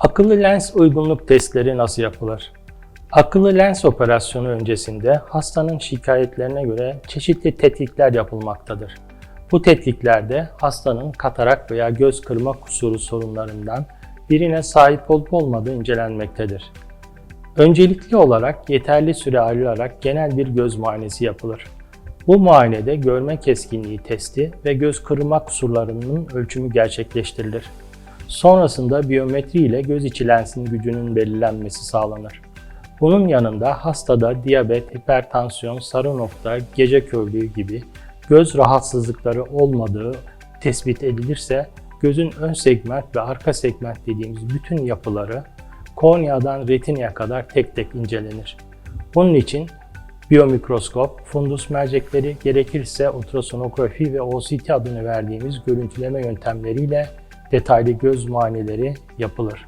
Akıllı lens uygunluk testleri nasıl yapılır? Akıllı lens operasyonu öncesinde hastanın şikayetlerine göre çeşitli tetkikler yapılmaktadır. Bu tetkiklerde hastanın katarak veya göz kırma kusuru sorunlarından birine sahip olup olmadığı incelenmektedir. Öncelikli olarak yeterli süre ayrılarak genel bir göz muayenesi yapılır. Bu muayenede görme keskinliği testi ve göz kırma kusurlarının ölçümü gerçekleştirilir. Sonrasında biyometri ile göz içi lensin gücünün belirlenmesi sağlanır. Bunun yanında hastada diyabet, hipertansiyon, sarı nokta, gece körlüğü gibi göz rahatsızlıkları olmadığı tespit edilirse gözün ön segment ve arka segment dediğimiz bütün yapıları korneadan retinaya kadar tek tek incelenir. Bunun için biyomikroskop, fundus mercekleri gerekirse ultrasonografi ve OCT adını verdiğimiz görüntüleme yöntemleriyle detaylı göz muayeneleri yapılır.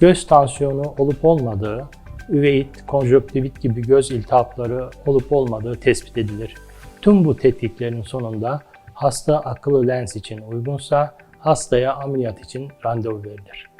Göz tansiyonu olup olmadığı, üveit, konjonktivit gibi göz iltihapları olup olmadığı tespit edilir. Tüm bu tetkiklerin sonunda hasta akıllı lens için uygunsa hastaya ameliyat için randevu verilir.